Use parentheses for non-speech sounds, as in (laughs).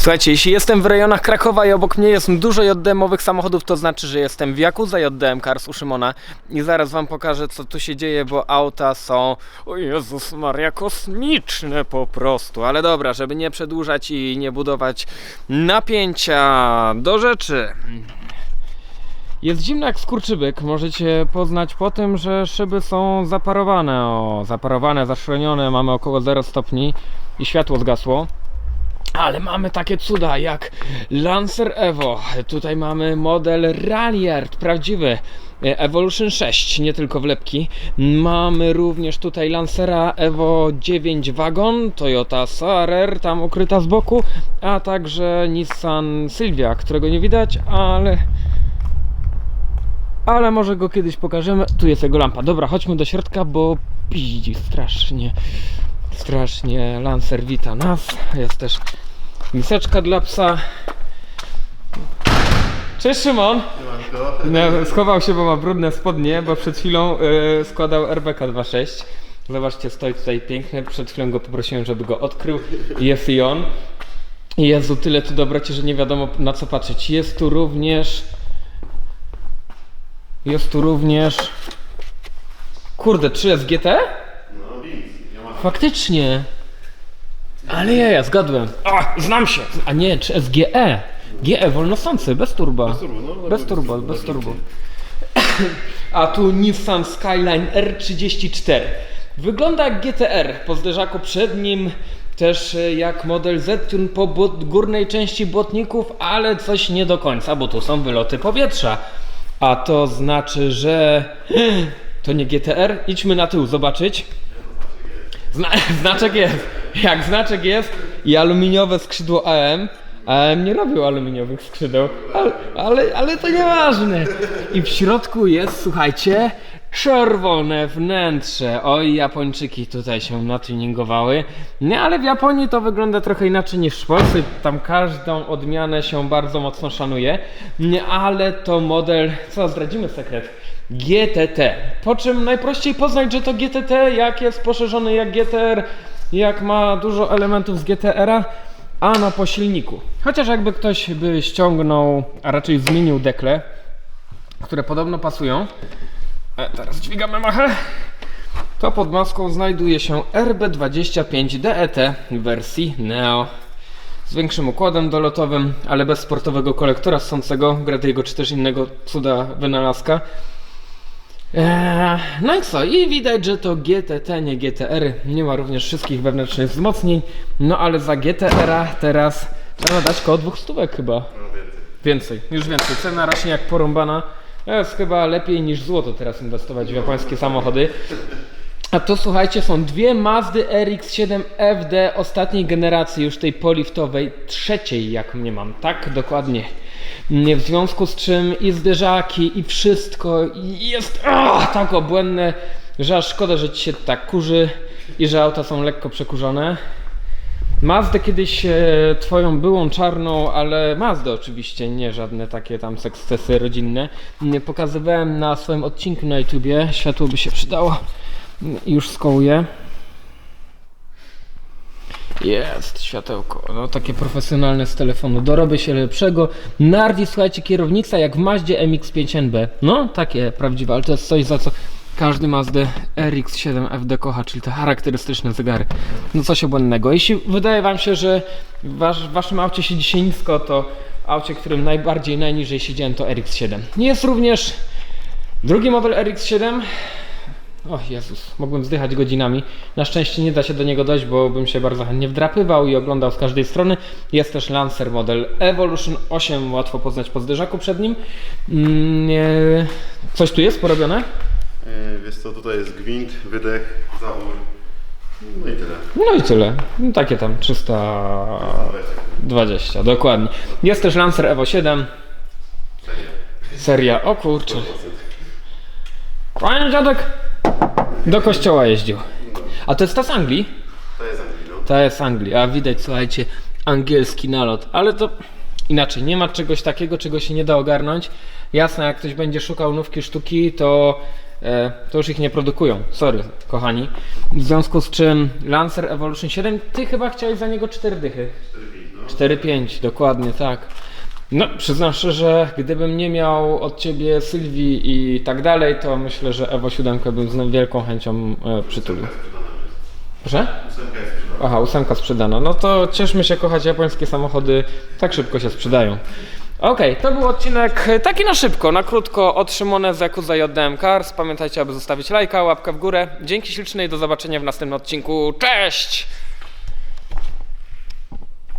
Słuchajcie, jeśli jestem w rejonach Krakowa i obok mnie jest dużo JDM-owych samochodów, to znaczy, że jestem w Yakuza JDM Cars u Szymona i zaraz wam pokażę, co tu się dzieje, bo auta są, o Jezus Maria, kosmiczne po prostu. Ale dobra, żeby nie przedłużać i nie budować napięcia, do rzeczy. Jest zimno jak skurczybyk, możecie poznać po tym, że szyby są zaparowane, o, zaparowane, zaszronione, mamy około 0 stopni i światło zgasło. Ale mamy takie cuda jak Lancer Evo. Tutaj mamy model Ralliart, prawdziwy. e, Evolution 6, nie tylko wlepki. Mamy również tutaj Lancera Evo 9 Wagon, Toyota Sarer tam ukryta z boku, a także Nissan Sylvia, którego nie widać, ale ale może go kiedyś pokażemy. Tu jest jego lampa. Dobra, chodźmy do środka, bo piździ strasznie. Strasznie Lancer wita nas. Jest też miseczka dla psa. Cześć Szymon! No, schował się, bo ma brudne spodnie, bo przed chwilą y, składał RBK 2.6. Zobaczcie, stoi tutaj piękny. Przed chwilą go poprosiłem, żeby go odkrył. Jest i on. Jezu, tyle tu dobroci, że nie wiadomo na co patrzeć. Jest tu również... Jest tu również... Kurde, 3S GT? No nic, nie ma. Faktycznie. Ale ja, ja zgadłem. A, znam się. A nie, czy SGE. GE, wolnosący, bez turbo. Bez turbo, no, Bez turbo, bez turbo. (coughs) A tu Nissan Skyline R34. Wygląda jak GTR. Po zderzaku przed nim też e, jak model Z-Tune po górnej części błotników, ale coś nie do końca, bo tu są wyloty powietrza. A to znaczy, że (gasps) to nie GTR. Idźmy na tył zobaczyć. Zna (laughs) znaczek jest. Jak znaczek jest i aluminiowe skrzydło AM. AM nie robił aluminiowych skrzydeł, ale, ale, ale to nieważne. I w środku jest, słuchajcie, czerwone wnętrze. Oj, Japończyki tutaj się natuningowały. Nie, ale w Japonii to wygląda trochę inaczej niż w Polsce. Tam każdą odmianę się bardzo mocno szanuje. Nie, ale to model, co zdradzimy sekret. GTT. Po czym najprościej poznać, że to GTT, jak jest poszerzony jak GTR, jak ma dużo elementów z GTR-a, a na po silniku. Chociaż jakby ktoś by ściągnął, a raczej zmienił dekle, które podobno pasują. E, teraz dźwigamy machę. To pod maską znajduje się RB25 DET w wersji Neo z większym układem dolotowym, ale bez sportowego kolektora ssącego, Gradiego czy też innego cuda wynalazka. Eee, no i co? I widać, że to GTT, nie GTR. Nie ma również wszystkich wewnętrznych wzmocnień. No ale za GTR-a teraz trzeba dać koło dwóch stówek chyba. No więcej. Więcej, już więcej. Cena rośnie jak porąbana. Jest chyba lepiej niż złoto teraz inwestować w japońskie samochody. A to słuchajcie, są dwie Mazdy RX-7 FD ostatniej generacji, już tej poliftowej, trzeciej jak mnie mam, tak dokładnie. W związku z czym i zderzaki, i wszystko jest ah, tak obłędne, że aż szkoda, że ci się tak kurzy i że auta są lekko przekurzone. Mazdę kiedyś e, twoją byłą czarną, ale Mazdę oczywiście, nie żadne takie tam sukcesy rodzinne. Nie pokazywałem na swoim odcinku na YouTubie, światło by się przydało. Już skołuję. Jest światełko, no takie profesjonalne z telefonu, dorobię się lepszego. Nardi, słuchajcie, kierownica jak w Mazdzie MX-5NB. No, takie prawdziwe, ale to jest coś za co każdy Mazdę RX-7 FD kocha, czyli te charakterystyczne zegary. No coś obłędnego. Jeśli wydaje wam się, że w wasz, w waszym aucie siedzi się nisko, to aucie, którym najbardziej, najniżej siedziałem to RX-7. Jest również drugi model RX-7, o Jezus, mogłem zdychać godzinami. Na szczęście nie da się do niego dojść, bo bym się bardzo chętnie wdrapywał i oglądał z każdej strony. Jest też Lancer model Evolution 8, łatwo poznać po zderzaku przed nim. Mm, nie- Coś tu jest porobione? Yy, wiesz co, tutaj jest gwint, wydech, zawór. No i tyle. No i tyle. No, takie tam 320, dokładnie. Jest też Lancer Evo 7. Seria. Seria, o kurczę. Panie dziadek do kościoła jeździł. A to jest ta z Anglii? To jest Anglii, no. To jest Anglia, a widać, słuchajcie, angielski nalot, ale to inaczej, nie ma czegoś takiego, czego się nie da ogarnąć. Jasne, jak ktoś będzie szukał nówki sztuki, to, e, to już ich nie produkują. Sorry, kochani. W związku z czym Lancer Evolution 7, ty chyba chciałeś za niego 4 dychy. 4,5, no. 4-5, dokładnie tak. No, przyznam szczerze, że gdybym nie miał od ciebie Sylwii i tak dalej, to myślę, że Evo 7 bym z wielką chęcią e, przytulił. Proszę? Ósemka jest sprzedana. Aha, ósemka sprzedana. No to cieszmy się kochać japońskie samochody, tak szybko się sprzedają. Okej, to był odcinek taki na szybko, na krótko od Szymona z Yakuza JDM Cars. Pamiętajcie, aby zostawić lajka, łapkę w górę. Dzięki ślicznej, do zobaczenia w następnym odcinku. Cześć!